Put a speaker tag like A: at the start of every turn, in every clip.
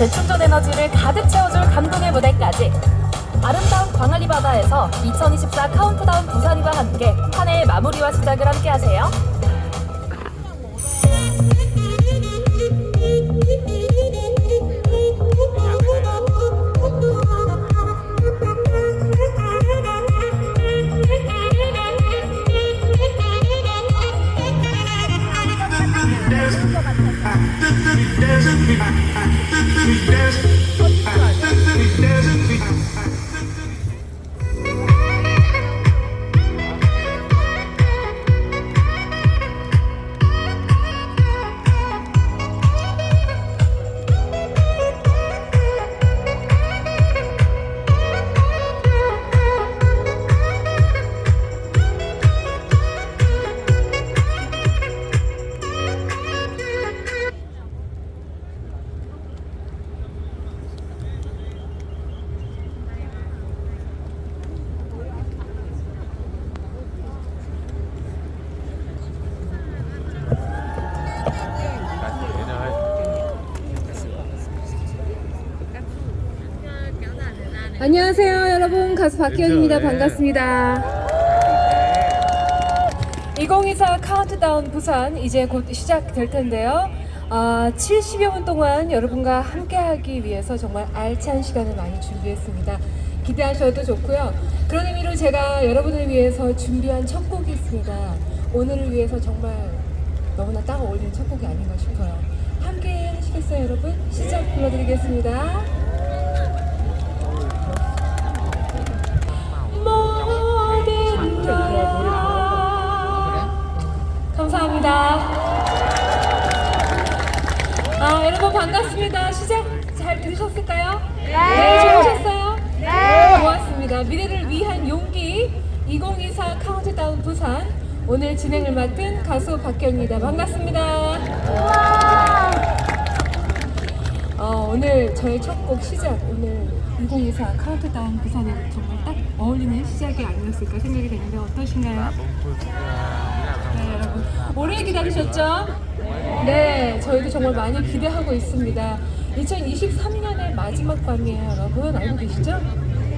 A: 재충전 에너지를 가득 채워줄 감동의 무대까지 아름다운 광안리 바다에서 2024 카운트다운 부산과 함께 한 해의 마무리와 시작을 함께 하세요.
B: 안녕하세요 여러분. 가수 박기현입니다. 반갑습니다. 2024 카운트다운 부산 이제 곧 시작될 텐데요. 아, 70여 분 동안 여러분과 함께하기 위해서 정말 알찬 시간을 많이 준비했습니다. 기대하셔도 좋고요. 그런 의미로 제가 여러분을 위해서 준비한 첫 곡이 있습니다. 오늘을 위해서 정말 너무나 딱 어울리는 첫 곡이 아닌가 싶어요. 함께 하시겠어요 여러분? 시작 불러드리겠습니다 아 여러분 반갑습니다. 시작 잘 들으셨을까요? 네. 좋으셨어요? 네. 고맙습니다. 미래를 위한 용기 2024 카운트다운 부산 오늘 진행을 맡은 가수 박경입니다. 반갑습니다. 어, 오늘 저의 첫 곡 시작 오늘 2024 카운트다운 부산에 정말 딱 어울리는 시작이 아니었을까 생각이 되는데 어떠신가요? 네 여러분 오래 기다리셨죠? 네 저희도 정말 많이 기대하고 있습니다 2023년의 마지막 밤이에요 여러분 알고 계시죠?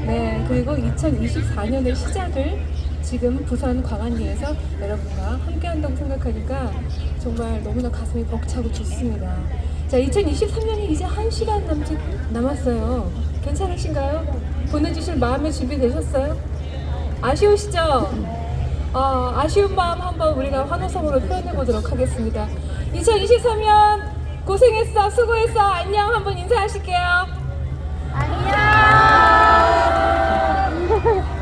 B: 네 그리고 2024년의 시작을 지금 부산 광안리에서 여러분과 함께 한다고 생각하니까 정말 너무나 가슴이 벅차고 좋습니다 자 2023년이 이제 한 시간 남짓 남았어요 괜찮으신가요? 보내주실 마음의 준비 되셨어요? 아쉬우시죠? 어, 아쉬운 마음 한번 우리가 환호성으로 표현해 보도록 하겠습니다. 2023년 고생했어, 수고했어, 안녕 한번 인사하실게요. 안녕.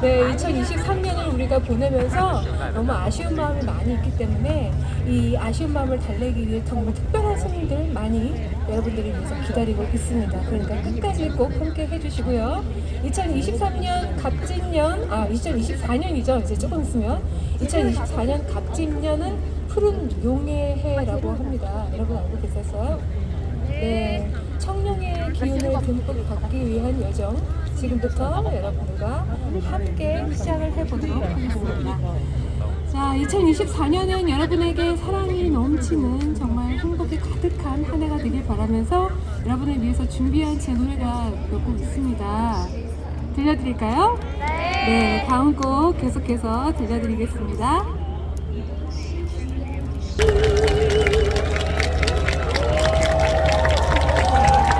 B: 네, 2023년을 우리가 보내면서 너무 아쉬운 마음이 많이 있기 때문에 이 아쉬운 마음을 달래기 위해 정말 특별한 손님들 많이 여러분들을 위해서 기다리고 있습니다. 그러니까 끝까지 꼭 함께 해주시고요. 2023년 갑진년, 아 2024년이죠. 이제 조금 있으면 2024년 갑진년은 푸른 용의 해라고 합니다. 여러분 알고 계셨어요? 네, 청룡의 기운을 듬뿍 받기 위한 여정 지금부터 여러분들과 함께 시작을 해보도록 하겠습니다. 자, 2024년은 여러분에게 사랑이 넘치는 정말 행복이 가득한 한 해가 되길 바라면서 여러분을 위해서 준비한 제 노래가 몇 곡 있습니다. 들려드릴까요? 네. 다음 곡 계속해서 들려드리겠습니다.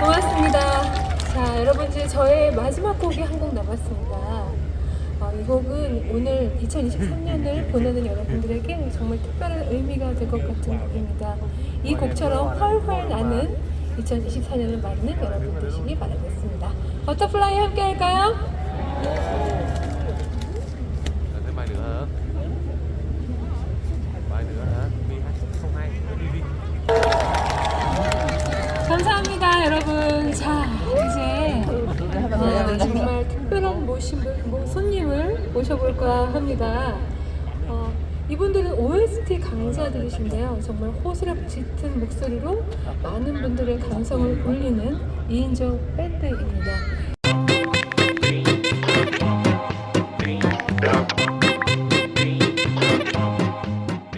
B: 고맙습니다. 자, 여러분 이제 저의 마지막 곡이 한 곡 남았습니다. 어, 이 곡은 오늘 2023년을 보내는 여러분들에게 정말 특별한 의미가 될 것 같은 곡입니다. 이 곡처럼 활활 나는 2024년을 맞는 여러분 되시기 바라겠습니다. 버터플라이 함께 할까요? 모신 분, 뭐, 손님을 모셔볼까 합니다. 어, 이분들은 OST 강사들이신데요. 정말 호소력 짙은 목소리로 많은 분들의 감성을 울리는 2인조 밴드입니다.